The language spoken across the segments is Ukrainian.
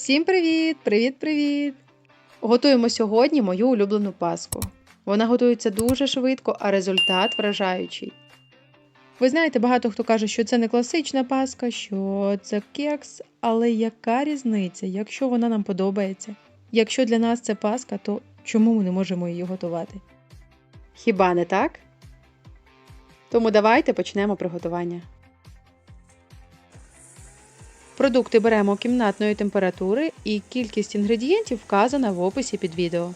Всім привіт! Привіт-привіт! Готуємо сьогодні мою улюблену паску. Вона готується дуже швидко, а результат вражаючий. Ви знаєте, багато хто каже, що це не класична паска, що це кекс, але яка різниця, якщо вона нам подобається? Якщо для нас це паска, то чому ми не можемо її готувати? Хіба не так? Тому давайте почнемо приготування. Продукти беремо кімнатної температури і кількість інгредієнтів вказана в описі під відео.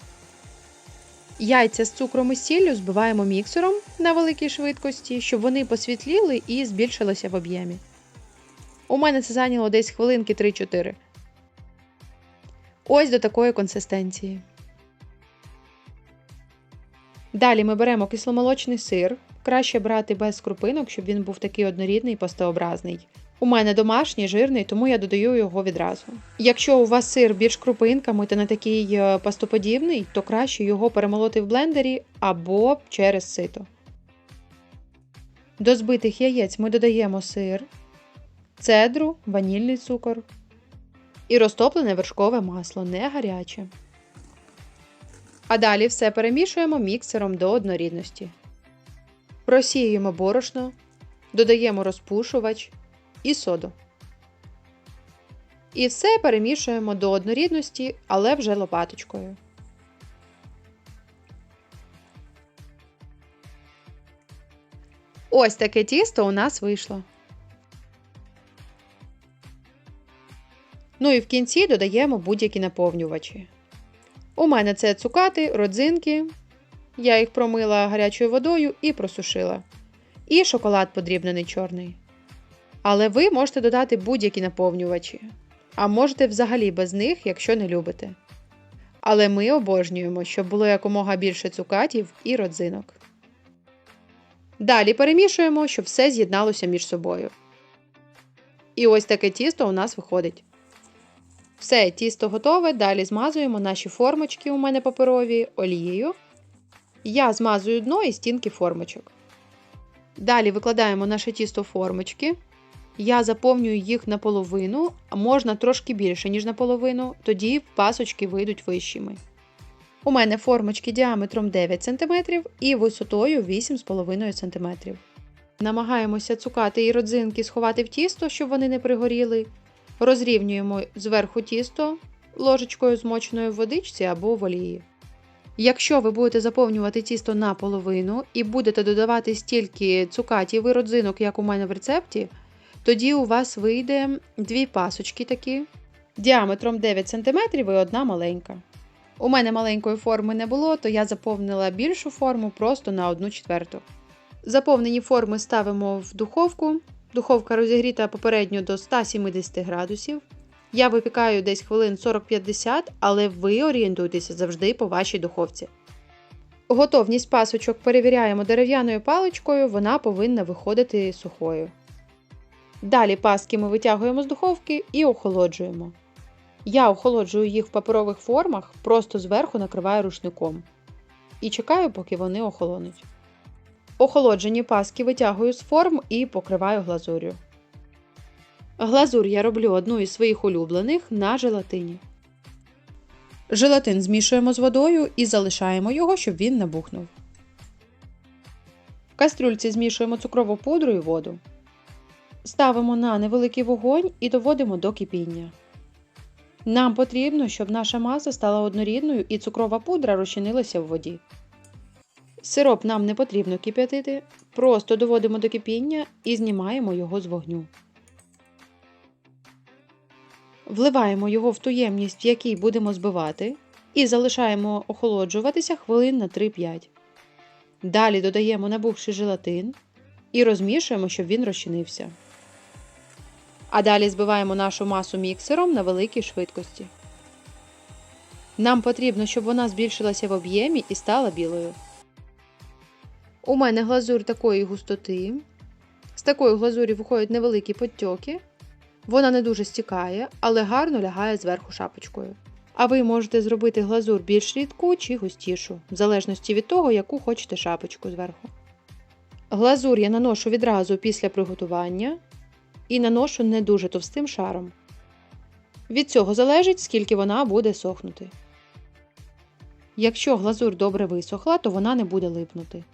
Яйця з цукром і сіллю збиваємо міксером на великій швидкості, щоб вони посвітліли і збільшилися в об'ємі. У мене це зайняло десь хвилинки 3-4. Ось до такої консистенції. Далі ми беремо кисломолочний сир. Краще брати без крупинок, щоб він був такий однорідний пастообразний. У мене домашній жирний, тому я додаю його відразу. Якщо у вас сир більш крупинками та не такий е, пастоподібний, то краще його перемолоти в блендері або через сито. До збитих яєць ми додаємо сир, цедру, ванільний цукор і розтоплене вершкове масло, не гаряче. А далі все перемішуємо міксером до однорідності. Просіюємо борошно, додаємо розпушувач і соду. І все перемішуємо до однорідності, але вже лопаточкою. Ось таке тісто у нас вийшло. Ну і в кінці додаємо будь-які наповнювачі. У мене це цукати, родзинки. Я їх промила гарячою водою і просушила. І шоколад подрібнений чорний. Але ви можете додати будь-які наповнювачі, а можете взагалі без них, якщо не любите. Але ми обожнюємо, щоб було якомога більше цукатів і родзинок. Далі перемішуємо, щоб все з'єдналося між собою. І ось таке тісто у нас виходить. Все, тісто готове. Далі змазуємо наші формочки у мене паперові олією. Я змазую дно і стінки формочок. Далі викладаємо наше тісто в формочки. Я заповнюю їх наполовину, а можна трошки більше, ніж наполовину, тоді пасочки вийдуть вищими. У мене формочки діаметром 9 см і висотою 8,5 см. Намагаємося цукати і родзинки сховати в тісто, щоб вони не пригоріли. Розрівнюємо зверху тісто ложечкою змоченою в водичці або в олії. Якщо ви будете заповнювати тісто наполовину і будете додавати стільки цукатів і родзинок, як у мене в рецепті, тоді у вас вийде дві пасочки такі діаметром 9 см і одна маленька. У мене маленької форми не було, то я заповнила більшу форму просто на 1 четверту. Заповнені форми ставимо в духовку. Духовка розігріта попередньо до 170 градусів. Я випікаю десь хвилин 40-50, але ви орієнтуйтеся завжди по вашій духовці. Готовність пасочок перевіряємо дерев'яною паличкою, вона повинна виходити сухою. Далі паски ми витягуємо з духовки і охолоджуємо. Я охолоджую їх в паперових формах, просто зверху накриваю рушником. І чекаю, поки вони охолонуть. Охолоджені паски витягую з форм і покриваю глазур'ю. Глазур я роблю одну із своїх улюблених на желатині. Желатин змішуємо з водою і залишаємо його, щоб він набухнув. В кастрюльці змішуємо цукрову пудру і воду. Ставимо на невеликий вогонь і доводимо до кипіння. Нам потрібно, щоб наша маса стала однорідною і цукрова пудра розчинилася в воді. Сироп нам не потрібно кип'ятити, просто доводимо до кипіння і знімаємо його з вогню. Вливаємо його в ту ємність, в якій будемо збивати, і залишаємо охолоджуватися хвилин на 3-5. Далі додаємо набухший желатин і розмішуємо, щоб він розчинився. А далі збиваємо нашу масу міксером на великій швидкості. Нам потрібно, щоб вона збільшилася в об'ємі і стала білою. У мене глазур такої густоти. З такої глазурі виходять невеликі подтьоки. Вона не дуже стікає, але гарно лягає зверху шапочкою. А ви можете зробити глазур більш рідку чи густішу, в залежності від того, яку хочете шапочку зверху. Глазур я наношу відразу після приготування і наношу не дуже товстим шаром. Від цього залежить, скільки вона буде сохнути. Якщо глазур добре висохла, то вона не буде липнути.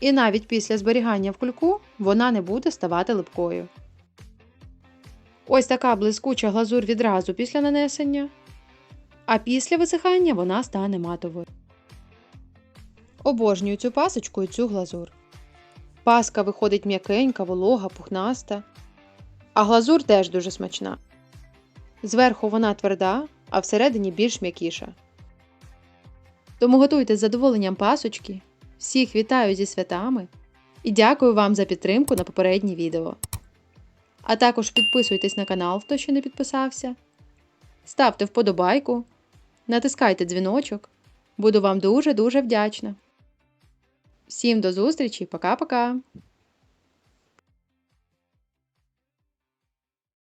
І навіть після зберігання в кульку вона не буде ставати липкою. Ось така блискуча глазур відразу після нанесення, а після висихання вона стане матовою. Обожнюю цю пасочку і цю глазур. Паска виходить м'якенька, волога, пухнаста, а глазур теж дуже смачна. Зверху вона тверда, а всередині більш м'якіша. Тому готуйте з задоволенням пасочки. Всіх вітаю зі святами і дякую вам за підтримку на попереднє відео. А також підписуйтесь на канал, хто ще не підписався. Ставте вподобайку, натискайте дзвіночок. Буду вам дуже-дуже вдячна. Всім до зустрічі, пока-пока!